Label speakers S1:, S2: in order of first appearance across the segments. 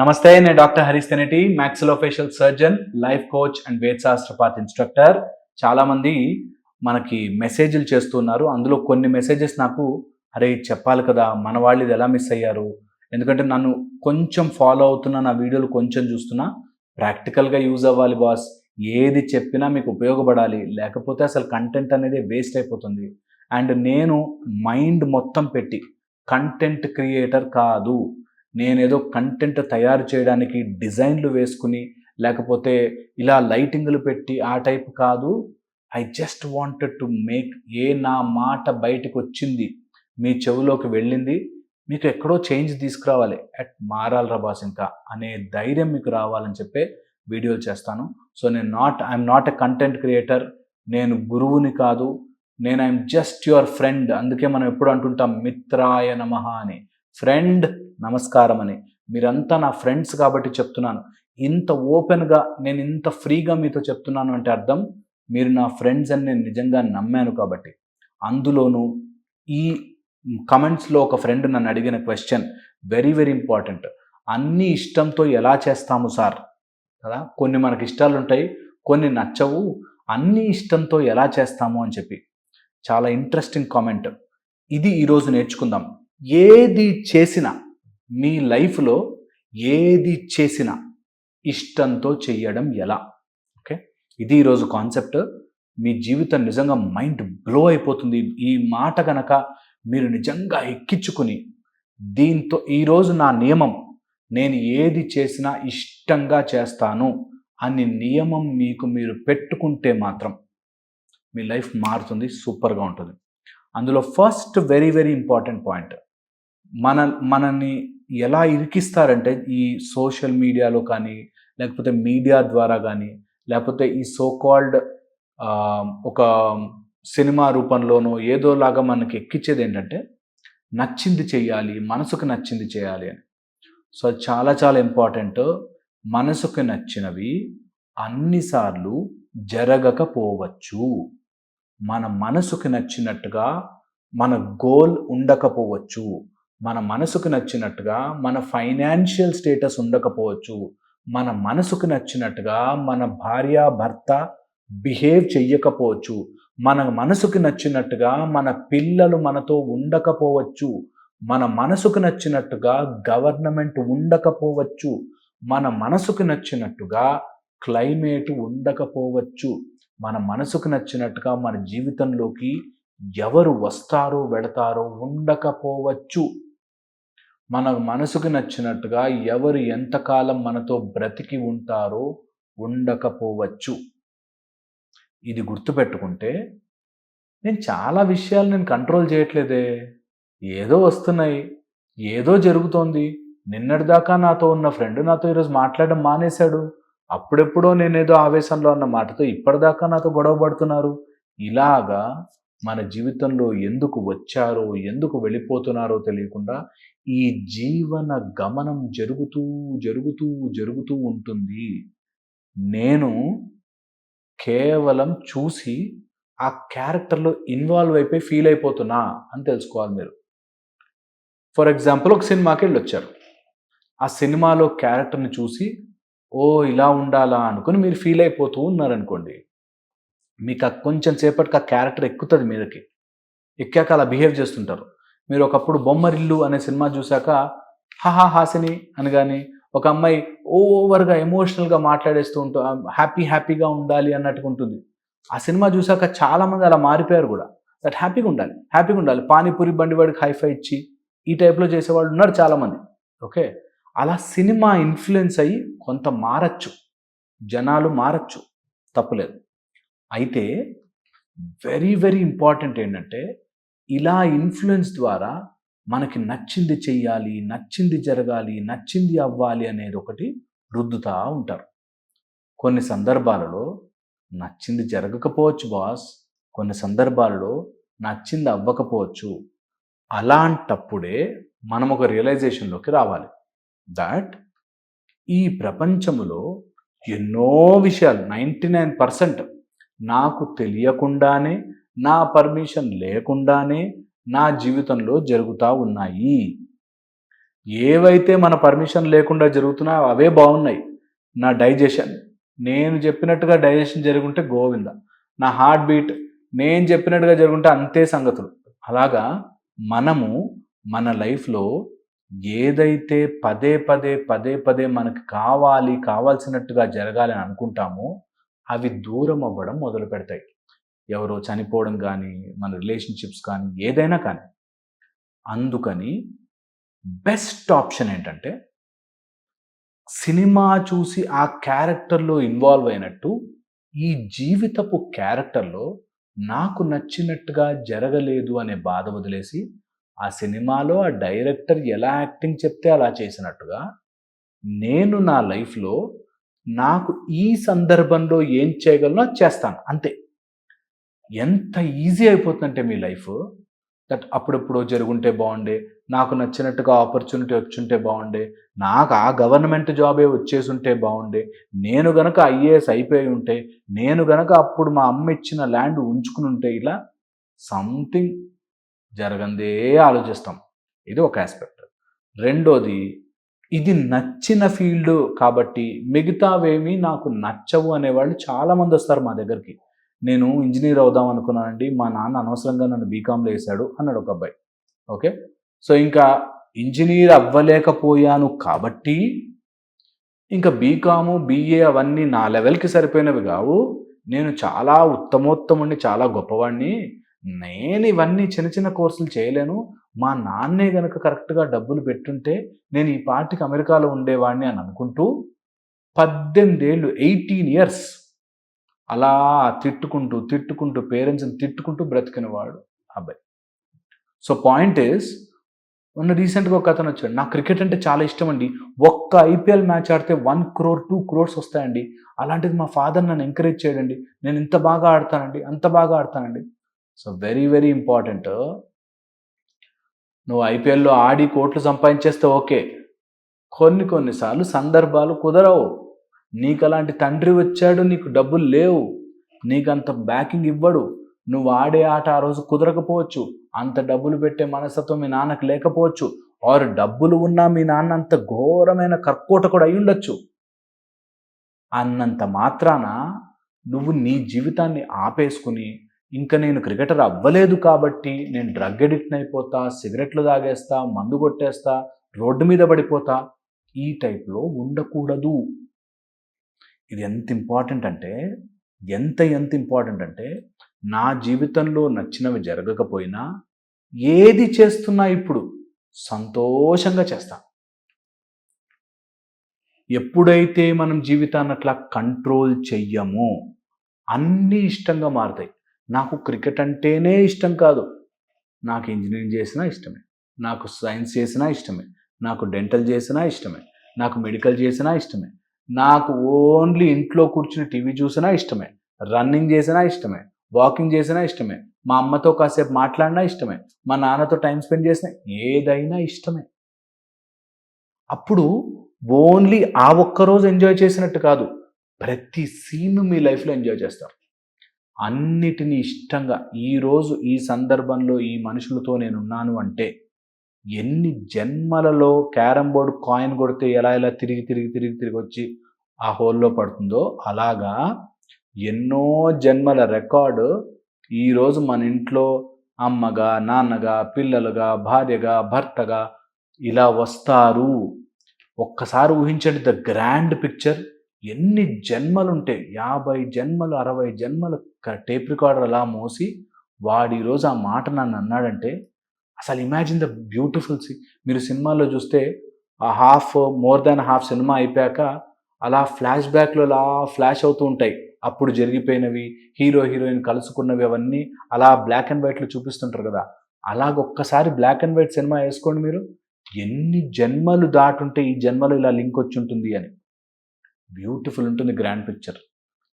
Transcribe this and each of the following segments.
S1: నమస్తే నేను doctor Harish Tenati maxillofacial surgeon life coach and వేదశాస్త్రపాత్ instructor చాలా మంది మనకి మెసేజ్లు చేస్తున్నారు. అందులో కొన్ని మెసేజెస్ నాకు అరే చెప్పాలి కదా మన వాళ్ళు ఇది ఎలా మిస్ అయ్యారు? ఎందుకంటే నన్ను కొంచెం ఫాలో అవుతున్నా నా వీడియోలు కొంచెం చూస్తున్నా. ప్రాక్టికల్గా యూజ్ అవ్వాలి బాస్ ఏది చెప్పినా మీకు ఉపయోగపడాలి. లేకపోతే అసలు కంటెంట్ అనేది వేస్ట్ అయిపోతుంది. అండ్ నేను మైండ్ మొత్తం పెట్టి కంటెంట్ క్రియేటర్ కాదు. నేనేదో కంటెంట్ తయారు చేయడానికి డిజైన్లు వేసుకుని లేకపోతే ఇలా లైటింగ్లు పెట్టి ఆ టైప్ కాదు. I just wanted to make a నా మాట బయటకు వచ్చింది మీ చెవులోకి వెళ్ళింది మీకు ఎక్కడో చేంజ్ తీసుకురావాలి. అట్ మారాలి బాస్ ఇంకా అనే ధైర్యం మీకు రావాలని చెప్పే వీడియోలు చేస్తాను. సో నేను not I'm not a content creator నేను గురువుని కాదు నేను ఐఎమ్ జస్ట్ యువర్ ఫ్రెండ్ అందుకే మనం ఎప్పుడు అంటుంటాం మిత్రాయ నమ అని. ఫ్రెండ్ నమస్కారం అని మీరంతా నా ఫ్రెండ్స్ కాబట్టి చెప్తున్నాను. ఇంత ఓపెన్గా నేను ఇంత ఫ్రీగా మీతో చెప్తున్నాను అంటే అర్థం? మీరు నా ఫ్రెండ్స్ అని నేను నిజంగా నమ్మాను కాబట్టి. అందులోనూ ఈ కమెంట్స్లో ఒక ఫ్రెండ్ నన్ను అడిగిన క్వశ్చన్ వెరీ వెరీ ఇంపార్టెంట్. అన్ని ఇష్టంతో ఎలా చేస్తాము సార్? కదా కొన్ని మనకి ఇష్టాలు ఉంటాయి కొన్ని నచ్చవు. అన్ని ఇష్టంతో ఎలా చేస్తాము అని చెప్పి. చాలా ఇంట్రెస్టింగ్ కామెంట్. ఇది ఈరోజు నేర్చుకుందాం. ఏది చేసినా మీ లైఫ్లో ఏది చేసినా ఇష్టంతో చేయడం ఎలా? ఓకే? ఇది ఈరోజు కాన్సెప్ట్. మీ జీవితం నిజంగా మైండ్ బ్లో అయిపోతుంది. ఈ మాట కనుక మీరు నిజంగా ఎక్కించుకుని దీంతో ఈరోజు నా నియమం నేను ఏది చేసినా ఇష్టంగా చేస్తాను అని నియమం మీకు మీరు పెట్టుకుంటే మాత్రం మీ లైఫ్ మారుతుంది సూపర్గా ఉంటుంది. అందులో first very very important point. మన మనల్ని ఎలా ఇరికిస్తారంటే ఈ సోషల్ మీడియాలో కానీ లేకపోతే మీడియా ద్వారా కానీ లేకపోతే ఈ సో కాల్డ్ ఒక సినిమా రూపంలోనో ఏదోలాగా మనకి ఎక్కించేది ఏంటంటే నచ్చింది చేయాలి మనసుకు నచ్చింది చేయాలి అని. సో అది చాలా చాలా ఇంపార్టెంట్. మనసుకు నచ్చినవి అన్నిసార్లు జరగకపోవచ్చు. మన మనసుకు నచ్చినట్టుగా మన గోల్ ఉండకపోవచ్చు. మన మనసుకు నచ్చినట్టుగా మన ఫైనాన్షియల్ స్టేటస్ ఉండకపోవచ్చు. మన మనసుకు నచ్చినట్టుగా మన భార్య భర్త బిహేవ్ చెయ్యకపోవచ్చు. మన మనసుకు నచ్చినట్టుగా మన పిల్లలు మనతో ఉండకపోవచ్చు. మన మనసుకు నచ్చినట్టుగా గవర్నమెంట్ ఉండకపోవచ్చు. మన మనసుకు నచ్చినట్టుగా క్లైమేట్ ఉండకపోవచ్చు. మన మనసుకు నచ్చినట్టుగా మన జీవితంలోకి ఎవరు వస్తారో వెడతారో ఉండకపోవచ్చు. మన మనసుకు నచ్చినట్టుగా ఎవరు ఎంతకాలం మనతో బ్రతికి ఉంటారో ఉండకపోవచ్చు. ఇది గుర్తుపెట్టుకుంటే నేను చాలా విషయాలు నేను కంట్రోల్ చేయట్లేదే. ఏదో వస్తున్నాయి ఏదో జరుగుతోంది. నిన్నటిదాకా నాతో ఉన్న ఫ్రెండ్ నాతో ఈరోజు మాట్లాడడం మానేశాడు. అప్పుడెప్పుడో నేనేదో ఆవేశంలో ఉన్న మాటతో ఇప్పటిదాకా నాతో గొడవ పడుతున్నారు. ఇలాగా మన జీవితంలో ఎందుకు వచ్చారో ఎందుకు వెళ్ళిపోతున్నారో తెలియకుండా ఈ జీవన గమనం జరుగుతూ జరుగుతూ జరుగుతూ ఉంటుంది. నేను కేవలం చూసి ఆ క్యారెక్టర్లో ఇన్వాల్వ్ అయిపోయి ఫీల్ అయిపోతున్నా అని తెలుసుకోవాలి మీరు. ఫర్ ఎగ్జాంపుల్ ఒక సినిమాకి వెళ్ళి వచ్చారు ఆ సినిమాలో క్యారెక్టర్ని చూసి ఓ ఇలా ఉండాలా అనుకుని మీరు ఫీల్ అయిపోతూ ఉన్నారనుకోండి మీకు ఆ కొంచెం సేపటికి ఆ క్యారెక్టర్ ఎక్కుతుంది మీదకి. ఎక్కాక అలా బిహేవ్ చేస్తుంటారు. మీరు ఒకప్పుడు బొమ్మరిల్లు అనే సినిమా చూశాక హాహా హాసిని అని కానీ ఒక అమ్మాయి ఓవర్గా ఎమోషనల్గా మాట్లాడేస్తూ ఉంటూ హ్యాపీ హ్యాపీగా ఉండాలి అన్నట్టుగా ఉంటుంది. ఆ సినిమా చూశాక చాలామంది అలా మారిపోయారు కూడా. దట్ హ్యాపీగా ఉండాలి హ్యాపీగా ఉండాలి. పానీపూరి బండి వాడికి హైఫై ఇచ్చి ఈ టైప్లో చేసేవాళ్ళు ఉన్నారు చాలామంది. ఓకే? అలా సినిమా ఇన్ఫ్లుయెన్స్ అయ్యి కొంత మారచ్చు. జనాలు మారచ్చు. తప్పులేదు. అయితే వెరీ వెరీ ఇంపార్టెంట్ ఏంటంటే ఇలా ఇన్ఫ్లుయెన్స్ ద్వారా మనకి నచ్చింది చెయ్యాలి నచ్చింది జరగాలి నచ్చింది అవ్వాలి అనేది ఒకటి రుద్దుతా ఉంటారు. కొన్ని సందర్భాలలో నచ్చింది జరగకపోవచ్చు బాస్ కొన్ని సందర్భాలలో నచ్చింది అవ్వకపోవచ్చు. అలాంటప్పుడే మనం ఒక రియలైజేషన్లోకి రావాలి. దట్ ఈ ప్రపంచంలో ఎన్నో విషయాలు నైంటీ నైన్ పర్సెంట్ నాకు తెలియకుండానే నా పర్మిషన్ లేకుండానే నా జీవితంలో జరుగుతూ ఉన్నాయి. ఏవైతే మన పర్మిషన్ లేకుండా జరుగుతున్నాయో అవే బాగున్నాయి. నా డైజెషన్ నేను చెప్పినట్టుగా డైజెషన్ జరుగుంటే గోవింద. నా హార్ట్ బీట్ నేను చెప్పినట్టుగా జరుగుంటే అంతే సంగతులు. అలాగా మనము మన లైఫ్లో ఏదైతే పదే పదే పదే పదే మనకి కావాలి కావాల్సినట్టుగా జరగాలని అనుకుంటామో అవి దూరం అవ్వడం మొదలు పెడతాయి ఎవరో చనిపోవడం కానీ మన రిలేషన్షిప్స్ కానీ ఏదైనా కానీ. అందుకని బెస్ట్ ఆప్షన్ ఏంటంటే సినిమా చూసి ఆ క్యారెక్టర్లో ఇన్వాల్వ్ అయినట్టు ఈ జీవితపు క్యారెక్టర్లో నాకు నచ్చినట్టుగా జరగలేదు అనే బాధ వదిలేసి ఆ సినిమాలో ఆ డైరెక్టర్ ఎలా యాక్టింగ్ చెప్తే అలా చేసినట్టుగా నేను నా లైఫ్లో నాకు ఈ సందర్భంలో ఏం చేయగలనో చేస్తాను. అంతే. ఎంత ఈజీ అయిపోతుందంటే మీ లైఫ్ దట్ అప్పుడప్పుడు జరుగుంటే బాగుండే నాకు నచ్చినట్టుగా ఆపర్చునిటీ వచ్చుంటే బాగుండే నాకు ఆ గవర్నమెంట్ జాబే వచ్చేసి ఉంటే బాగుండే నేను గనక ఐఏఎస్ అయిపోయి ఉంటే నేను గనక అప్పుడు మా అమ్మ ఇచ్చిన ల్యాండ్ ఉంచుకుని ఉంటే ఇలా సంథింగ్ జరగందే ఆలోచిస్తాం. ఇది ఒక ఆస్పెక్ట్ రెండోది ఇది నచ్చిన ఫీల్డ్ కాబట్టి మిగతావేమీ నాకు నచ్చవు అనేవాళ్ళు చాలామంది వస్తారు మా దగ్గరికి. నేను ఇంజనీర్ అవుదాం అనుకున్నానండి మా నాన్న అనవసరంగా నన్ను బీకామ్లో వేశాడు అన్నాడు ఒక అబ్బాయి. ఓకే? సో ఇంకా ఇంజనీర్ అవ్వలేకపోయాను కాబట్టి ఇంకా బీకాము బీఏ అవన్నీ నా లెవెల్కి సరిపోయినవి కావు. నేను చాలా ఉత్తమోత్తముడిని చాలా గొప్పవాడిని నేను ఇవన్నీ చిన్న చిన్న కోర్సులు చేయలేను. మా నాన్నే గనక కరెక్ట్గా డబ్బులు పెట్టుంటే నేను ఈ పార్టీకి అమెరికాలో ఉండేవాడిని అని అనుకుంటూ పద్దెనిమిదేళ్ళు ఎయిటీన్ ఇయర్స్ అలా తిట్టుకుంటూ తిట్టుకుంటూ పేరెంట్స్ని తిట్టుకుంటూ బ్రతికినవాడు అబ్బాయి. సో పాయింట్ ఈస్ మొన్న రీసెంట్గా ఒక అతను వచ్చాడు నాకు క్రికెట్ అంటే చాలా ఇష్టం అండి. ఒక్క ఐపీఎల్ మ్యాచ్ ఆడితే వన్ క్రోర్ టూ క్రోర్స్ వస్తాయండి. అలాంటిది మా ఫాదర్ నన్ను ఎంకరేజ్ చేయడండి. నేను ఇంత బాగా ఆడతానండి అంత బాగా ఆడతానండి. సో వెరీ వెరీ ఇంపార్టెంట్ నువ్వు ఐపీఎల్లో ఆడి కోట్లు సంపాదించేస్తే ఓకే కొన్ని కొన్నిసార్లు సందర్భాలు కుదరవు. నీకు అలాంటి తండ్రి వచ్చాడు నీకు డబ్బులు లేవు నీకు అంత బ్యాకింగ్ ఇవ్వడు నువ్వు ఆడే ఆట ఆ రోజు కుదరకపోవచ్చు అంత డబ్బులు పెట్టే మనస్తత్వం మీ నాన్నకు లేకపోవచ్చు ఆరు డబ్బులు ఉన్నా మీ నాన్న అంత ఘోరమైన కర్కోట కూడా అయి ఉండొచ్చు. అన్నంత మాత్రాన నువ్వు నీ జీవితాన్ని ఆపేసుకుని ఇంకా నేను క్రికెటర్ అవ్వలేదు కాబట్టి నేను డ్రగ్ ఎడిక్ట్ అయిపోతా సిగరెట్లు తాగేస్తా మందు కొట్టేస్తా రోడ్డు మీద పడిపోతా ఈ టైప్లో ఉండకూడదు. ఇది ఎంత ఇంపార్టెంట్ అంటే ఎంత ఎంత ఇంపార్టెంట్ అంటే నా జీవితంలో నచ్చినవి జరగకపోయినా ఏది చేస్తున్నా ఇప్పుడు సంతోషంగా చేస్తాను ఎప్పుడైతే మనం జీవితాన్ని అట్లా కంట్రోల్ చెయ్యమో అన్నీ ఇష్టంగా మారుతాయి. నాకు క్రికెట్ అంటేనే ఇష్టం కాదు. నాకు ఇంజనీరింగ్ చేసినా ఇష్టమే. నాకు సైన్స్ చేసినా ఇష్టమే. నాకు డెంటల్ చేసినా ఇష్టమే. నాకు మెడికల్ చేసినా ఇష్టమే. నాకు ఓన్లీ ఇంట్లో కూర్చుని టీవీ చూసినా ఇష్టమే రన్నింగ్ చేసినా ఇష్టమే వాకింగ్ చేసినా ఇష్టమే మా అమ్మతో కాసేపు మాట్లాడినా ఇష్టమే మా నాన్నతో టైం స్పెండ్ చేసినా ఏదైనా ఇష్టమే. అప్పుడు ఓన్లీ ఆ ఒక్కరోజు ఎంజాయ్ చేసినట్టు కాదు ప్రతి సీన్ మీ లైఫ్లో ఎంజాయ్ చేస్తారు. అన్నిటినీ ఇష్టంగా ఈరోజు ఈ సందర్భంలో ఈ మనుషులతో నేను ఉన్నాను అంటే ఎన్ని జన్మలలో క్యారమ్ బోర్డు కాయిన్ కొడితే ఎలా ఎలా తిరిగి తిరిగి తిరిగి తిరిగి వచ్చి ఆ హోల్లో పడుతుందో అలాగా ఎన్నో జన్మల రికార్డు ఈరోజు మన ఇంట్లో అమ్మగా నాన్నగా పిల్లలుగా భార్యగా భర్తగా ఇలా వస్తారు. ఒక్కసారి ఊహించండి ద గ్రాండ్ పిక్చర్. ఎన్ని జన్మలుంటే యాభై జన్మలు అరవై జన్మలు టేప్ రికార్డర్ అలా మోసి వాడు ఈరోజు ఆ మాట నన్ను అన్నాడంటే అసలు ఇమాజిన్ ద బ్యూటిఫుల్ సీ మీరు సినిమాలో చూస్తే ఆ half more than half cinema అయిపోయాక అలా ఫ్లాష్ బ్యాక్లో అలా ఫ్లాష్ అవుతూ ఉంటాయి. అప్పుడు జరిగిపోయినవి హీరో హీరోయిన్ కలుసుకున్నవి అవన్నీ అలా బ్లాక్ అండ్ వైట్లో చూపిస్తుంటారు కదా. అలాగ ఒక్కసారి బ్లాక్ అండ్ వైట్ సినిమా వేసుకోండి మీరు. ఎన్ని జన్మలు దాటుంటే ఈ జన్మలో ఇలా లింక్ వచ్చి ఉంటుంది అని. బ్యూటిఫుల్ ఉంటుంది గ్రాండ్ పిక్చర్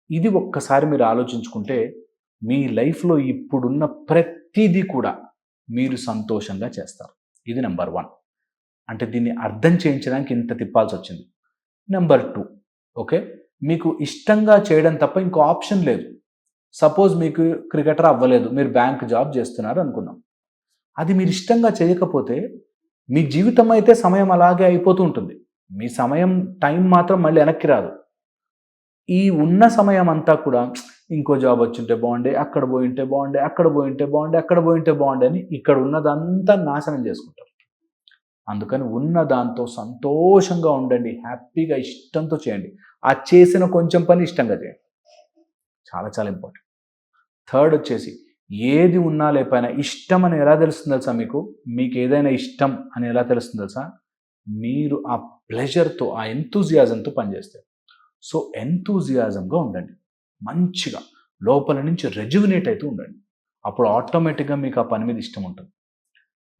S1: ఇది ఒక్కసారి మీరు ఆలోచించుకుంటే మీ లైఫ్లో ఇప్పుడున్న ప్రతిదీ కూడా మీరు సంతోషంగా చేస్తారు. ఇది నెంబర్ వన్ అంటే దీన్ని అర్థం చేయించడానికి ఇంత తిప్పాల్సి వచ్చింది. నెంబర్ టూ ఓకే మీకు ఇష్టంగా చేయడం తప్ప ఇంకో ఆప్షన్ లేదు. సపోజ్ మీకు క్రికెటర్ అవ్వలేదు. మీరు బ్యాంక్ జాబ్ చేస్తున్నారు అనుకున్నాం అది మీరు ఇష్టంగా చేయకపోతే మీ జీవితం అయితే సమయం అలాగే అయిపోతూ ఉంటుంది. మీ సమయం టైం మాత్రం మళ్ళీ వెనక్కి రాదు. ఈ ఉన్న సమయం అంతా కూడా ఇంకో జాబ్ వచ్చింటే బాగుండే అక్కడ పోయింటే బాగుండే అక్కడ పోయింటే బాగుండే అక్కడ పోయింటే బాగుండే అని ఇక్కడ ఉన్నదంతా నాశనం చేసుకుంటారు. అందుకని ఉన్న దాంతో సంతోషంగా ఉండండి హ్యాపీగా ఇష్టంతో చేయండి. ఆ చేసిన కొంచెం పని ఇష్టంగా చేయండి. చాలా చాలా ఇంపార్టెంట్. థర్డ్ వచ్చేసి ఏది ఉన్నా లేకపోయినా ఇష్టం అని ఎలా తెలుస్తుంది తెలుసా మీకు? మీకు ఏదైనా ఇష్టం అని ఎలా తెలుస్తుంది తెలుసా? మీరు ఆ ప్లెజర్తో ఆ ఎంతూజియాజంతో పనిచేస్తారు సో ఎంతూజియాజంగా ఉండండి. మంచిగా లోపల నుంచి రెజ్యువినేట్ అవుతూ ఉండండి. అప్పుడు ఆటోమేటిక్గా మీకు ఆ పని మీద ఇష్టం ఉంటుంది.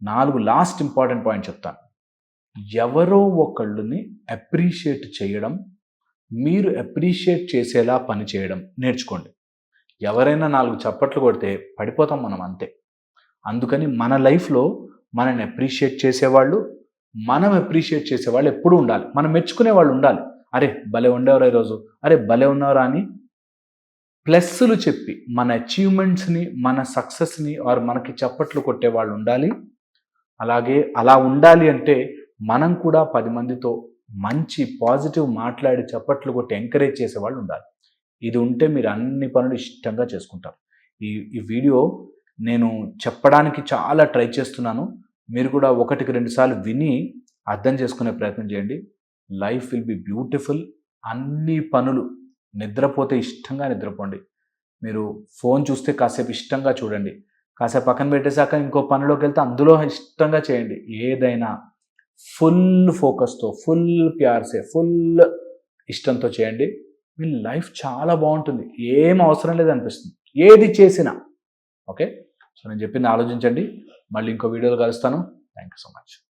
S1: నాలుగు లాస్ట్ ఇంపార్టెంట్ పాయింట్ చెప్తాను ఎవరో ఒకళ్ళని అప్రిషియేట్ చేయడం మీరు అప్రిషియేట్ చేసేలా పని చేయడం నేర్చుకోండి. ఎవరైనా నాలుగు చప్పట్లు కొడితే పడిపోతాం మనం అంతే. అందుకని మన లైఫ్లో మనని అప్రిషియేట్ చేసేవాళ్ళు మనం అప్రిషియేట్ చేసేవాళ్ళు ఎప్పుడూ ఉండాలి. మనం మెచ్చుకునే వాళ్ళు ఉండాలి. అరే భలే ఉండేవారు ఈరోజు? అరే భలే ఉన్నవరా అని ప్లస్లు చెప్పి మన అచీవ్మెంట్స్ని మన సక్సెస్ని ఆర్ మనకి చప్పట్లు కొట్టే వాళ్ళు ఉండాలి. అలాగే అలా ఉండాలి అంటే మనం కూడా పది మందితో మంచి పాజిటివ్ మాట్లాడి చప్పట్లు కొట్టి ఎంకరేజ్ చేసే వాళ్ళు ఉండాలి. ఇది ఉంటే మీరు అన్ని పనులు ఇష్టంగా చేసుకుంటారు. ఈ ఈ వీడియో నేను చెప్పడానికి చాలా ట్రై చేస్తున్నాను. మీరు కూడా ఒకటికి రెండు సార్లు విని అర్థం చేసుకునే ప్రయత్నం చేయండి. Life will be beautiful. అన్ని పనులు నిద్రపోతే ఇష్టంగా నిద్రపోండి. మీరు ఫోన్ చూస్తే కాసేపు ఇష్టంగా చూడండి. కాసేపు పక్కన పెట్టేశాక ఇంకో పనిలోకి వెళ్తే అందులో ఇష్టంగా చేయండి. ఏదైనా ఫుల్ ఫోకస్తో ఫుల్ ప్యార్సే ఫుల్ ఇష్టంతో చేయండి. మీ లైఫ్ చాలా బాగుంటుంది. ఏం అవసరం లేదనిపిస్తుంది ఏది చేసినా. ఓకే? సో నేను చెప్పింది ఆలోచించండి. మళ్ళీ ఇంకో వీడియోలో కలుస్తాను. Thank you so much.